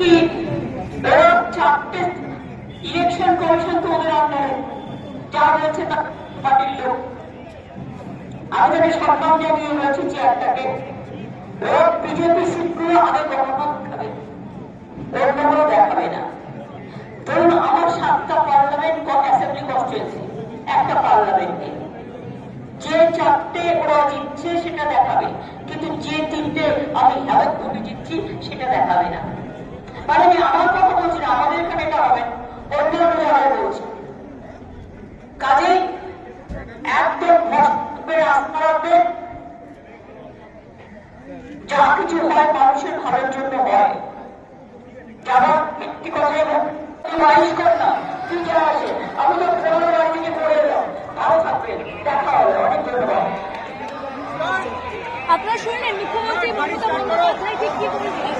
কি election commission তো আন্ডারে যা বলছে তা পার্টির লোক আমি সম্মান জানিয়ে বলছি চেয়ারটাকে ওরা বিজেপি সিটগুলো আগে গণনা খাবে অন্যগুলো দেখাবে না ধরুন আমার সাতটা পার্লামেন্ট অ্যাসেম্বলি কনস্টিটুয়েন্সি একটা পার্লামেন্টে যে চারটে ওরা জিতছে সেটা দেখাবে কিন্তু যে তিনটে আমি হেলথ ভোটে জিতছি সেটা দেখাবে না মানে আমি আমার কথা বলছি না, আমাদের এখানে এটা হবে অন্য জায়গায় বলছি। কাজেই একদম মস্তে আস্থা রাখবেন যা কিছু হয় মানুষের ভালোর জন্য হয়। যারা মিথ্যে কথা এবং তুই মালিশ কর না, তুই যা আসে, আমি তো পনেরো বাড়ি থেকে করে এলাম। ভালো থাকবেন দেখা হবে, অনেক ধন্যবাদ। আপনারা শুনলেন, মুখ্যমন্ত্রী মমতা বন্দ্যোপাধ্যায় ঠিক কি বলেছেন